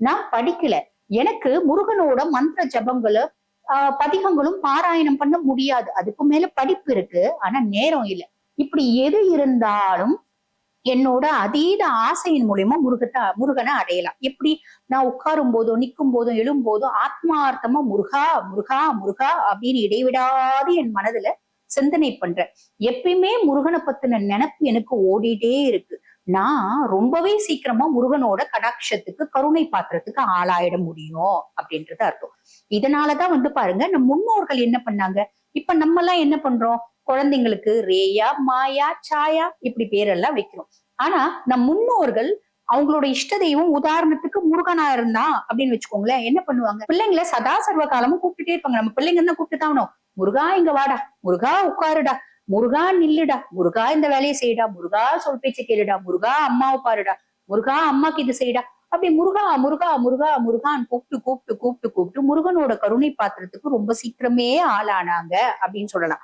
நான் படிக்கல. எனக்கு முருகனோட மந்திர ஜபங்களும் பதிகங்களும் பாராயணம் பண்ண முடியாது. அதுக்கு மேல படிப்பு இருக்கு. ஆனா நேரம் இல்லை. இப்படி எது இருந்தாலும் என்னோட அதீத ஆசையின் மூலியமா முருகத்தை முருகனை அடையலாம். எப்படி? நான் உட்காரும் போதோ நிற்கும் போதும் எழும் போதும் ஆத்மார்த்தமா முருகா முருகா முருகா அப்படின்னு இடைவிடாது என் மனதுல சிந்தனை பண்றேன். எப்பயுமே முருகனை பத்தின நினைப்பு எனக்கு ஓடிட்டே இருக்கு. நான் ரொம்பவே சீக்கிரமா முருகனோட கடாட்சத்துக்கு கருணை பாத்திரத்துக்கு ஆளாயிட முடியும் அப்படின்றது அர்த்தம். இதனாலதான் வந்து பாருங்க நம்ம முன்னோர்கள் என்ன பண்ணாங்க? இப்ப நம்ம எல்லாம் என்ன பண்றோம்? குழந்தைங்களுக்கு ரேயா மாயா சாயா இப்படி பேரெல்லாம் வைக்கிறோம். ஆனா நம் முன்னோர்கள் அவங்களோட இஷ்ட தெய்வம் உதாரணத்துக்கு முருகனா இருந்தா அப்படின்னு வச்சுக்கோங்களேன் என்ன பண்ணுவாங்க? பிள்ளைங்களை சதா சர்வ காலமும் கூப்பிட்டுட்டே இருப்பாங்க. நம்ம பிள்ளைங்க தான் கூப்பிட்டு தான் முருகா இங்க வாடா. முருகா உட்காருடா. முருகா நில்லுடா. முருகா இந்த வேலையை செய்யடா. முருகா சொல் பேச்சு கேளுடா. முருகா அம்மாவை பாருடா. முருகா அம்மாக்கு இது செய்டா அப்படி முருகா முருகா முருகா முருகான்னு கூப்பிட்டு கூப்பிட்டு கூப்பிட்டு கூப்பிட்டு முருகனோட கருணை பாத்திரத்துக்கு ரொம்ப சீக்கிரமே ஆளானாங்க அப்படின்னு சொல்லலாம்.